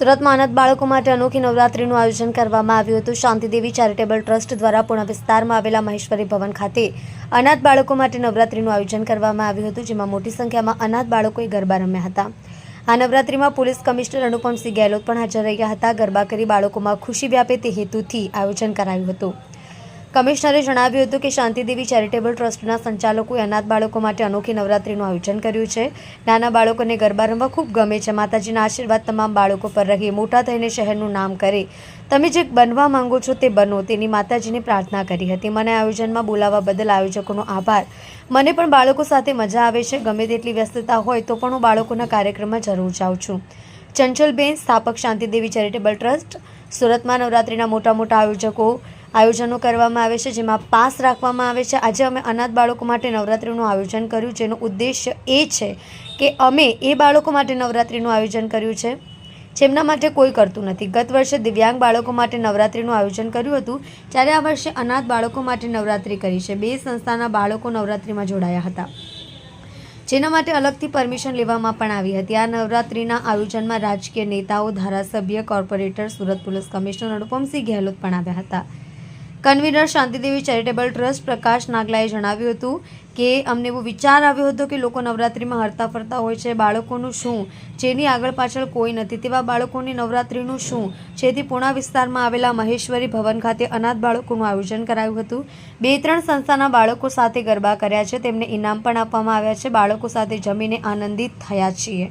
સુરતમાં અનાથ બાળકો માટે અનોખી નવરાત્રીનું આયોજન કરવામાં આવ્યું હતું. શાંતિદેવી ચેરિટેબલ ટ્રસ્ટ દ્વારા પૂર્ણ વિસ્તારમાં આવેલા મહેશ્વરી ભવન ખાતે અનાથ બાળકો માટે નવરાત્રીનું આયોજન કરવામાં આવ્યું હતું, જેમાં મોટી સંખ્યામાં અનાથ બાળકોએ ગરબા રમ્યા હતા. આ નવરાત્રીમાં પોલીસ કમિશનર અનુપમસિંહ ગેહલોત પણ હાજર રહ્યા હતા. ગરબા કરી બાળકોમાં ખુશી વ્યાપે તે હેતુથી આયોજન કરાયું હતું. કમિશનરે જણાવ્યું હતું કે શાંતિદેવી ચેરિટેબલ ટ્રસ્ટના સંચાલકોએ અનાથ બાળકો માટે અનોખી નવરાત્રીનું આયોજન કર્યું છે. નાના બાળકોને ગરબા રમવા ખૂબ ગમે છે. માતાજીના આશીર્વાદ તમામ બાળકો પર રહી. મોટા થઈને શહેરનું નામ કરે. તમે જે બનવા માંગો છો તે બનો. તેની માતાજીને પ્રાર્થના કરી હતી. મને આયોજનમાં બોલાવવા બદલ આયોજકોનો આભાર. મને પણ બાળકો સાથે મજા આવે છે. ગમે તેટલી વ્યસ્તતા હોય તો પણ હું બાળકોના કાર્યક્રમમાં જરૂર જાઉં છું. ચંચલબેન, સ્થાપક શાંતિદેવી ચેરિટેબલ ટ્રસ્ટ, સુરતમાં નવરાત્રિના મોટા મોટા આયોજકો આયોજનો કરવામાં આવે છે, જેમાં પાસ રાખવામાં આવે છે. આજે અમે અનાથ બાળકો માટે નવરાત્રિનું આયોજન કર્યું જેનો ઉદ્દેશ્ય એ છે કે અમે એ બાળકો માટે નવરાત્રિનું આયોજન કર્યું છે, જેમના માટે કોઈ કરતું નથી. ગત વર્ષે દિવ્યાંગ બાળકો માટે નવરાત્રિનું આયોજન કર્યું હતું. જ્યારે આ વર્ષે અનાથ બાળકો માટે નવરાત્રિ કરી છે. બે સંસ્થાના બાળકો નવરાત્રિમાં જોડાયા હતા, જેના માટે અલગથી પરમિશન લેવામાં પણ આવી હતી. આ નવરાત્રિના આયોજનમાં રાજકીય નેતાઓ, ધારાસભ્ય, corporator, Surat police commissioner Anupamsinh Gehlot પણ આવ્યા હતા. Convener Shantidevi charitable trust Prakash નાગલાએ જણાવ્યું હતું કે અમને એવો વિચાર આવ્યો હતો કે લોકો નવરાત્રિમાં હરતા ફરતા હોય છે. બાળકોનું શું? જેની આગળ પાછળ કોઈ નથી. તેવા બાળકોની નવરાત્રિનું શું? જેથી પૂણા વિસ્તારમાં આવેલા મહેશ્વરી ભવન ખાતે અનાથ બાળકોનું આયોજન કરાયું હતું. બે ત્રણ સંસ્થાના બાળકો સાથે ગરબા કર્યા છે. તેમને ઇનામ પણ આપવામાં આવ્યા છે. બાળકો સાથે જમીને આનંદિત થયા છીએ.